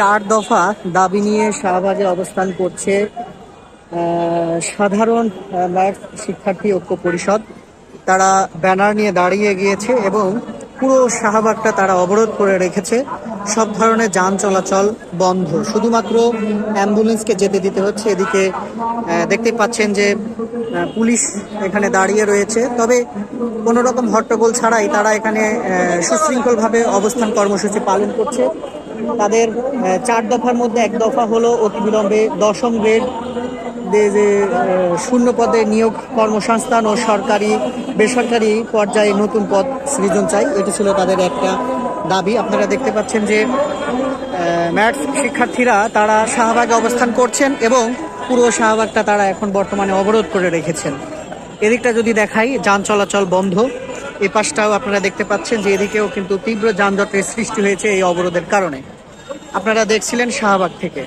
চার দফা দাবি নিয়ে শাহবাগে অবস্থান করছে সাধারণ ম্যাথ শিক্ষার্থী ঐক্য পরিষদ। তারা ব্যানার নিয়ে দাঁড়িয়ে গিয়েছে এবং পুরো শাহবাগটা তারা অবরোধ করে রেখেছে। সব ধরনের যান চলাচল বন্ধ। শুধুমাত্র অ্যাম্বুলেন্সকে যেতে দিতে হচ্ছে। এদিকে দেখতে পাচ্ছেন যে পুলিশ এখানে দাঁড়িয়ে রয়েছে। তবে কোনো রকম হট্টগোল ছাড়াই তারা এখানে সুশৃঙ্খলভাবে অবস্থান কর্মসূচি পালন করছে। তাদের চার দফার মধ্যে এক দফা হলো অতিবিলম্বে দশম গ্রেড, যে যে শূন্য পদে নিয়োগ কর্মসংস্থান ও সরকারি, বেসরকারি পর্যায়ে নতুন পদ সৃজন চাই। এটি ছিল তাদের একটা দাবি। আপনারা দেখতে পাচ্ছেন যে ম্যাথস শিক্ষার্থীরা তারা শাহবাগে অবস্থান করছেন এবং পুরো শাহবাগটা তারা এখন বর্তমানে অবরোধ করে রেখেছেন। এদিকটা যদি দেখাই, যান চলাচল বন্ধ। এই পাশটাও আপনারা দেখতে পাচ্ছেন যে এদিকেও কিন্তু তীব্র যানজটের সৃষ্টি হয়েছে এই অবরোধের কারণে। আপনারা দেখছিলেন শাহবাগ থেকে।